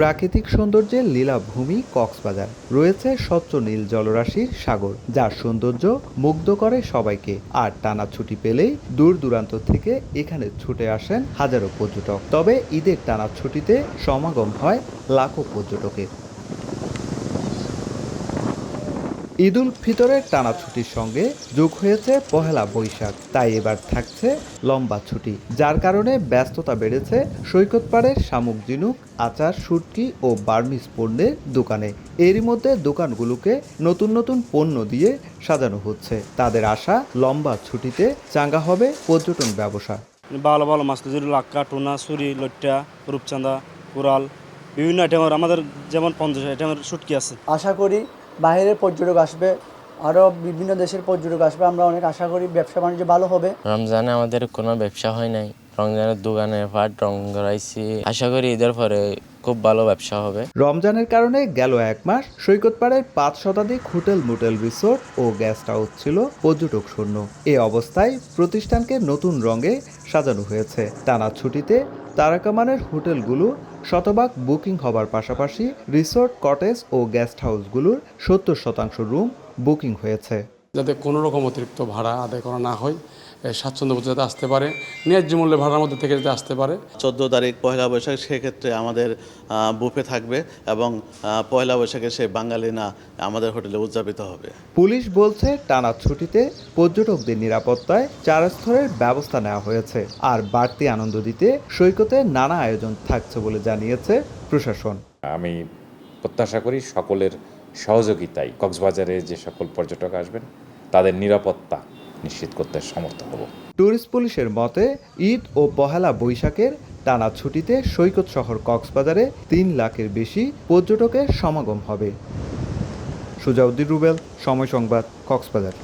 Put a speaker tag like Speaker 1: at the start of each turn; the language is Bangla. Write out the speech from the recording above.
Speaker 1: প্রাকৃতিক সৌন্দর্যের লীলাভূমি কক্সবাজার। রয়েছে স্বচ্ছ নীল জলরাশির সাগর, যার সৌন্দর্য মুগ্ধ করে সবাইকে। আর টানা ছুটি পেলেই দূর দূরান্ত থেকে এখানে ছুটে আসেন হাজারো পর্যটক। তবে ঈদের টানা ছুটিতে সমাগম হয় লাখো পর্যটকের। ঈদুল ফিতরের টানা ছুটির সঙ্গে যোগ হয়েছে পহেলা বৈশাখ তাই এবার থাকছে লম্বা ছুটি যার কারণে ব্যস্ততা বেড়েছে সৈকত পাড়ের শামুক ঝিনুক আচার শুটকি ও বার্মিস পণ্যের দোকানে। এরই মধ্যে দোকানগুলোকে নতুন নতুন পণ্য দিয়ে সাজানো হচ্ছে। তাদের আশা লম্বা ছুটিতে চাঙ্গা হবে পর্যটন ব্যবসা।
Speaker 2: ভালো ভালো মাছ যেগুলো লাক্কা টুনা সুরি লইট্টা রূপচাঁদা কোরাল বিভিন্ন আইটেমের আমাদের যেমন পঞ্চাশ আইটেমের শুটকি আছে।
Speaker 3: আশা করি বাইরের পর্যটক আসবে আরও বিভিন্ন দেশের পর্যটক আসবে আমরা অনেক আশা করি ব্যবসা বাণিজ্য ভালো হবে।
Speaker 4: রমজানে আমাদের কোনো ব্যবসা হয় নাই। রমজানের দোকানে পাট রং করাইছি। আশা করি ঈদের পরে খুব ভালো ব্যবসা হবে।
Speaker 1: রমজানের কারণে গেল এক মাস সৈকত পাড়ায় পাঁচ শতাধিক হোটেল মোটেল রিসোর্ট ও গেস্ট হাউস ছিল পর্যটক শূন্য। এ অবস্থায় প্রতিষ্ঠানকে নতুন রঙে সাজানো হয়েছে। টানা ছুটিতে তারাকামানের হোটেলগুলো শতভাগ বুকিং হবার পাশাপাশি রিসোর্ট, কটেজ ও গেস্ট হাউসগুলোর সত্তর শতাংশ রুম বুকিং হয়েছে।
Speaker 5: যাতে কোনো রকম অতিরিক্ত ভাড়া আদায় করা না হয়। স্বাচ্ছন্দ্য যাতে আসতে পারে ন্যায্য মূল্যে ভাড়ার মধ্যে থেকে যাতে আসতে পারে।
Speaker 6: চোদ্দ তারিখ পয়লা বৈশাখ সেক্ষেত্রে আমাদের বুফে থাকবে এবং পয়লা বৈশাখে সে বাঙালি না আমাদের হোটেলে উদযাপিত হবে।
Speaker 1: পুলিশ বলছে টানা ছুটিতে পর্যটকদের নিরাপত্তায় চার স্তরের ব্যবস্থা নেওয়া হয়েছে আর বাড়তি আনন্দ দিতে সৈকতে নানা আয়োজন থাকছে বলে জানিয়েছে প্রশাসন।
Speaker 7: আমি প্রত্যাশা করি সকলের সহযোগিতায় কক্সবাজারে যে সকল পর্যটক আসবেন তাদের নিরাপত্তা নিশ্চিত করতে সমর্থ হব।
Speaker 1: ট্যুরিস্ট পুলিশের মতে, ঈদ ও পহেলা বৈশাখের টানা ছুটিতে সৈকত শহর কক্সবাজারে তিন লাখের বেশি পর্যটকের সমাগম হবে। সুজাউদ্দিন রুবেল, সময় সংবাদ, কক্সবাজার।